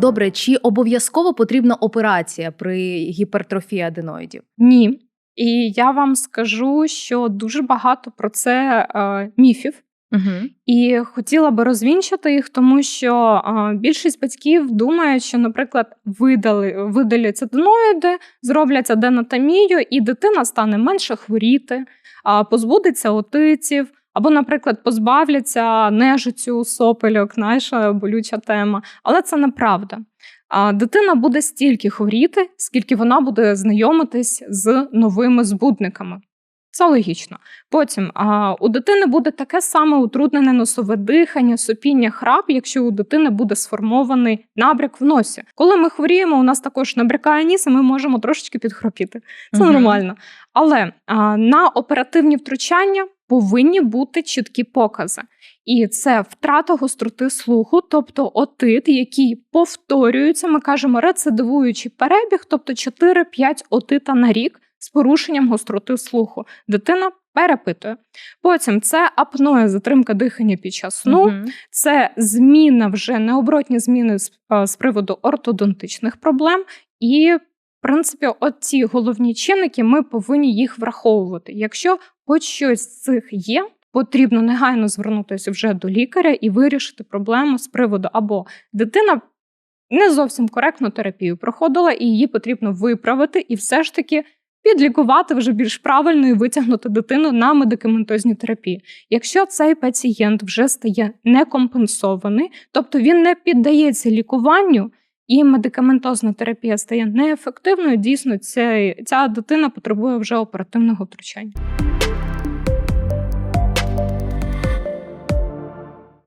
Добре, чи обов'язково потрібна операція при гіпертрофії аденоїдів? Ні. І я вам скажу, що дуже багато про це е, міфів. Угу. І хотіла би розвінчити їх, тому що а, більшість батьків думають, що, наприклад, видали, видаляться аденоїди, зроблять аденотомію, і дитина стане менше хворіти, а, позбудеться отиців, або, наприклад, позбавляться нежиттю сопельок, наша болюча тема. Але це неправда. Дитина буде стільки хворіти, скільки вона буде знайомитись з новими збудниками. Це логічно. Потім а, у дитини буде таке саме утруднене носове дихання, сопіння, храп, якщо у дитини буде сформований набряк в носі. Коли ми хворіємо, у нас також набрякає ніс, і ми можемо трошечки підхропіти. Це Мгм. нормально. Але а, на оперативні втручання повинні бути чіткі покази. І це втрата гостроти слуху, тобто отит, який повторюється, ми кажемо рецидивуючий перебіг, тобто 4-5 отита на рік з порушенням гостроти слуху. Дитина перепитує. Потім це апноє, затримка дихання під час сну, Мгм. це зміна вже необоротні зміни з, е, з приводу ортодонтичних проблем. І, в принципі, оці головні чинники ми повинні їх враховувати. Якщо хоч щось з цих є, потрібно негайно звернутися вже до лікаря і вирішити проблему з приводу або дитина. Не зовсім коректну терапію проходила, і її потрібно виправити, і все ж таки підлікувати вже більш правильно і витягнути дитину на медикаментозні терапії. Якщо цей пацієнт вже стає некомпенсований, тобто він не піддається лікуванню, і медикаментозна терапія стає неефективною, дійсно ця, ця дитина потребує вже оперативного втручання.